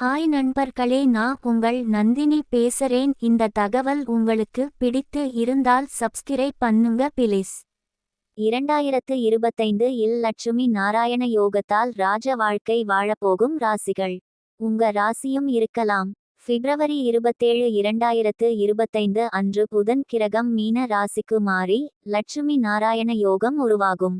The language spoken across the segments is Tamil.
ஹாய் நண்பர்களே நான் உங்கள் நந்தினி பேசுறேன். இந்த தகவல் உங்களுக்கு பிடித்து இருந்தால் சப்ஸ்கிரைப் பண்ணுங்க பிளீஸ் இரண்டாயிரத்து இருபத்தைந்து இல் லட்சுமி நாராயண யோகத்தால் ராஜ வாழ்க்கை வாழப்போகும் ராசிகள். உங்க ராசியும் இருக்கலாம். பிப்ரவரி இருபத்தேழு இரண்டாயிரத்து இருபத்தைந்து அன்று புதன் கிரகம் மீன ராசிக்கு மாறி லட்சுமி நாராயண யோகம் உருவாகும்.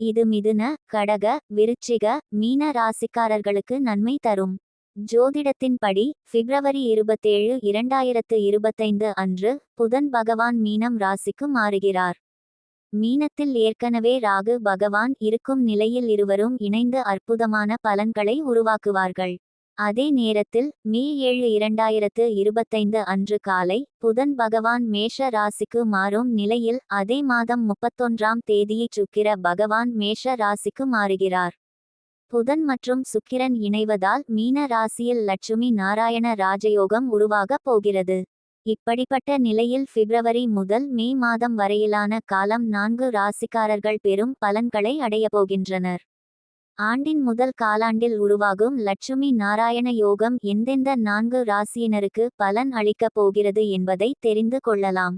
இது மிதுன கடக விருச்சிக மீன ராசிக்காரர்களுக்கு நன்மை தரும். ஜோதிடத்தின்படி பிப்ரவரி இருபத்தேழு இரண்டாயிரத்து இருபத்தைந்து அன்று புதன் பகவான் மீனம் ராசிக்கு மாறுகிறார். மீனத்தில் ஏற்கனவே ராகு பகவான் இருக்கும் நிலையில் இருவரும் இணைந்து அற்புதமான பலன்களை உருவாக்குவார்கள். அதே நேரத்தில் மே ஏழு இரண்டாயிரத்து இருபத்தைந்து அன்று காலை புதன் பகவான் மேஷ ராசிக்கு மாறும் நிலையில் அதே மாதம் முப்பத்தொன்றாம் தேதியை சுக்கிர பகவான் மேஷ ராசிக்கு மாறுகிறார். புதன் மற்றும் சுக்கிரன் இணைவதால் மீன ராசியில் லட்சுமி நாராயண ராஜயோகம் உருவாகப் போகிறது. இப்படிப்பட்ட நிலையில் பிப்ரவரி முதல் மே மாதம் வரையிலான காலம் நான்கு ராசிக்காரர்கள் பெரும் பலன்களை அடையப் போகின்றனர். ஆண்டின் முதல் காலாண்டில் உருவாகும் லட்சுமி நாராயண யோகம் எந்தெந்த நான்கு ராசியினருக்கு பலன் அளிக்கப் போகிறது என்பதை தெரிந்து கொள்ளலாம்.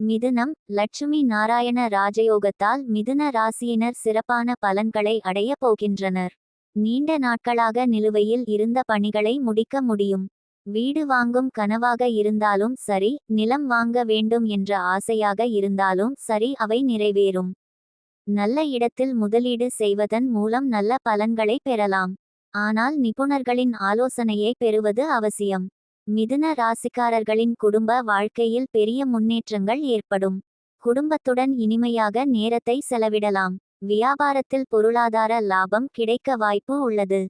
மிதுனம் லட்சுமி நாராயண ராஜயோகத்தால் மிதுன ராசியினர் சிறப்பான பலன்களை அடையப் போகின்றனர். நீண்ட நாட்களாக நிலுவையில் இருந்த பணிகளை முடிக்க முடியும். வீடு வாங்கும் கனவாக இருந்தாலும் சரி நிலம் வாங்க வேண்டும் என்ற ஆசையாக இருந்தாலும் சரி அவை நிறைவேறும். நல்ல இடத்தில் முதலீடு செய்வதன் மூலம் நல்ல பலன்களை பெறலாம். ஆனால் நிபுணர்களின் ஆலோசனையை பெறுவது அவசியம். மிதுன ராசிக்காரர்களின் குடும்ப வாழ்க்கையில் பெரிய முன்னேற்றங்கள் ஏற்படும். குடும்பத்துடன் இனிமையாக நேரத்தை செலவிடலாம். வியாபாரத்தில் பொருளாதார லாபம் கிடைக்க வாய்ப்பு உள்ளது.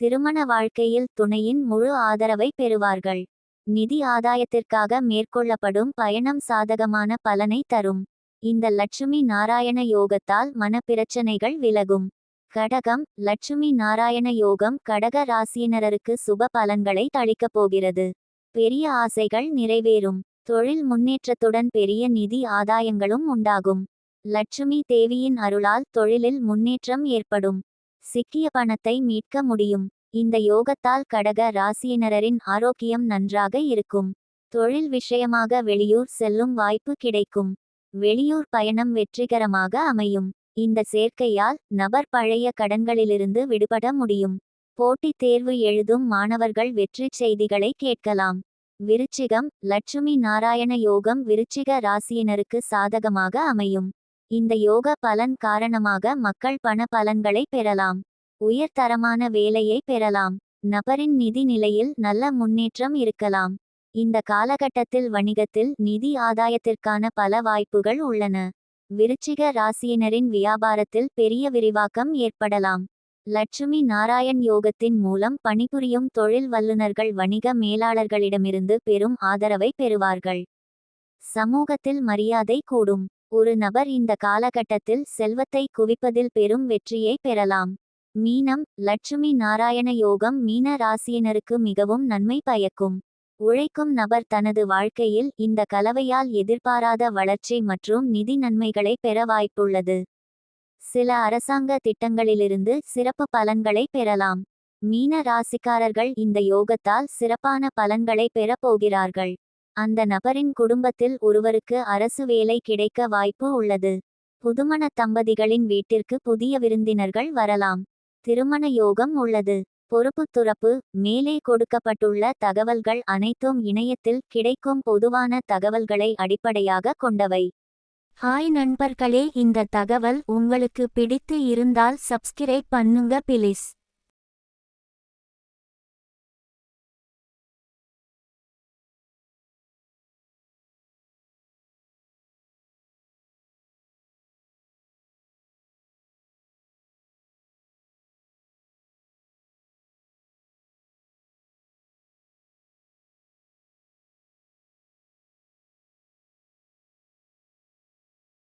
திருமண வாழ்க்கையில் துணையின் முழு ஆதரவை பெறுவார்கள். நிதி ஆதாயத்திற்காக மேற்கொள்ளப்படும் பயணம் சாதகமான பலனை தரும். இந்த லட்சுமி நாராயண யோகத்தால் மனப்பிரச்சனைகள் விலகும். கடகம் லட்சுமி நாராயண யோகம் கடக ராசியினருக்கு சுப பலன்களை தளிக்கப் போகிறது. பெரிய ஆசைகள் நிறைவேறும். தொழில் முன்னேற்றத்துடன் பெரிய நிதி ஆதாயங்களும் உண்டாகும். லட்சுமி தேவியின் அருளால் தொழிலில் முன்னேற்றம் ஏற்படும். சிக்கிய பணத்தை மீட்க முடியும். இந்த யோகத்தால் கடக ராசியினரின் ஆரோக்கியம் நன்றாக இருக்கும். தொழில் விஷயமாக வெளியூர் செல்லும் வாய்ப்பு கிடைக்கும். வெளியூர் பயணம் வெற்றிகரமாக அமையும். இந்த சேர்க்கையால் நபர் பழைய கடன்களிலிருந்து விடுபட முடியும். போட்டித் தேர்வு எழுதும் மாணவர்கள் வெற்றி செய்திகளை கேட்கலாம். விருச்சிகம் லட்சுமி நாராயண யோகம் விருச்சிக ராசியினருக்கு சாதகமாக அமையும். இந்த யோக பலன் காரணமாக மக்கள் பண பலன்களை பெறலாம். உயர்தரமான வேலையை பெறலாம். நபரின் நிதி நிலையில் நல்ல முன்னேற்றம் இருக்கலாம். இந்த காலகட்டத்தில் வணிகத்தில் நிதி ஆதாயத்திற்கான பல வாய்ப்புகள் உள்ளன. விருச்சிக ராசியினரின் வியாபாரத்தில் பெரிய விரிவாக்கம் ஏற்படலாம். லட்சுமி நாராயண் யோகத்தின் மூலம் பணிபுரியும் தொழில் வல்லுநர்கள் வணிக மேலாளர்களிடமிருந்து பெரும் ஆதரவை பெறுவார்கள். சமூகத்தில் மரியாதை கூடும். ஒரு நபர் இந்த காலகட்டத்தில் செல்வத்தை குவிப்பதில் பெரும் வெற்றியை பெறலாம். மீனம் லட்சுமி நாராயண யோகம் மீன ராசியினருக்கு மிகவும் நன்மை பயக்கும். உழைக்கும் நபர் தனது வாழ்க்கையில் இந்த கலவையால் எதிர்பாராத வளர்ச்சி மற்றும் நிதி நன்மைகளை பெற வாய்ப்புள்ளது. சில அரசாங்க திட்டங்களிலிருந்து சிறப்பு பலன்களை பெறலாம். மீன ராசிக்காரர்கள் இந்த யோகத்தால் சிறப்பான பலன்களை பெறப்போகிறார்கள் அந்த நபரின் குடும்பத்தில் ஒருவருக்கு அரசு வேலை கிடைக்க வாய்ப்பு உள்ளது. புதுமண தம்பதிகளின் வீட்டிற்கு புதிய விருந்தினர்கள் வரலாம். திருமண யோகம் உள்ளது. பொறுப்பு துறப்பு மேலே கொடுக்கப்பட்டுள்ள தகவல்கள் அனைத்தும் இணையத்தில் கிடைக்கும் பொதுவான தகவல்களை அடிப்படையாக கொண்டவை. ஹாய் நண்பர்களே இந்த தகவல் உங்களுக்கு பிடித்து இருந்தால் சப்ஸ்கிரைப் பண்ணுங்க பிளீஸ்